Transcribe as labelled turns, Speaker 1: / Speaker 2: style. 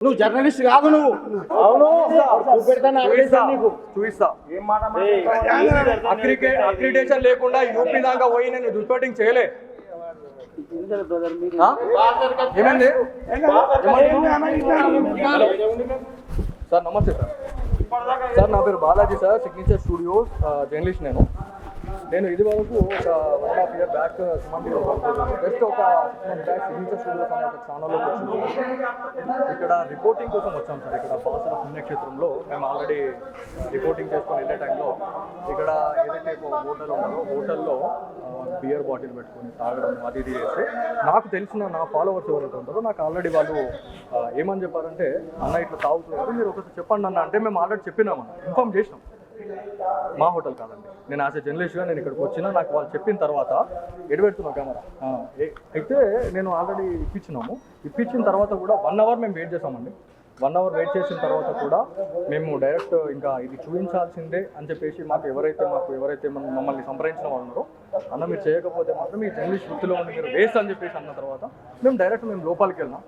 Speaker 1: నువ్వు జర్నలిస్ట్ కాదు నువ్వు. అవును.
Speaker 2: చూపిస్తా. అక్రిడేషన్ లేకుండా యూపీ దాకా పోయి నేను రిపోర్టింగ్ చేయలే? ఏమైంది? సార్ నమస్తే సార్. సార్ నా పేరు Balaji sir Signature Studios journalist నేను. నేను ఇది వరకు ఒక వన్ హాఫ్ ఇయర్ బ్యాక్ సుమంతిలో జస్ట్ ఒక six months back Signature Studios అనే ఒక ఛానల్లోకి ఇక్కడ రిపోర్టింగ్ కోసం వచ్చాం సార్. ఇక్కడ బాసర పుణ్యక్షేత్రంలో మేము ఆల్రెడీ రిపోర్టింగ్ చేసుకొని వెళ్ళే టైంలో ఇక్కడ ఏదైతే ఒక హోటల్ ఉన్నారో హోటల్లో బియర్ బాటిల్ పెట్టుకొని తాగడం అది ఇది చేస్తే నాకు తెలిసిన నా ఫాలోవర్స్ ఎవరైతే ఉంటారో నాకు ఆల్రెడీ వాళ్ళు ఏమని చెప్పారంటే అన్న ఇట్లా తాగుతున్నారు మీరు ఒకసారి చెప్పండి అన్న. అంటే మేము ఆల్రెడీ చెప్పినామన్న. ఇన్ఫామ్ చేసినాం. మా హోటల్ కాదండి. నేను యాజ్ ఎ జర్నలిస్ట్గా నేను ఇక్కడికి వచ్చిన నాకు వాళ్ళు చెప్పిన తర్వాత ఎడబెడుతున్నా కెమెరా. అయితే నేను ఆల్రెడీ ఇప్పించినాము. ఇప్పించిన తర్వాత కూడా వన్ అవర్ మేము వెయిట్ చేసామండి వన్ అవర్ వెయిట్ చేసిన తర్వాత కూడా మేము డైరెక్ట్ ఇంకా ఇది చూపించాల్సిందే అని చెప్పేసి మాకు ఎవరైతే మాకు ఎవరైతే మన- మమ్మల్ని సంప్రదించిన వాళ్ళు ఉన్నారో అన్న మీరు చేయకపోతే మాత్రం ఈ జర్నలిస్ట్ వృత్తిలో ఉండి మీరు వేస్ట్ అని చెప్పేసి అన్న తర్వాత మేము డైరెక్ట్ మేము లోపలికి వెళ్ళినాం.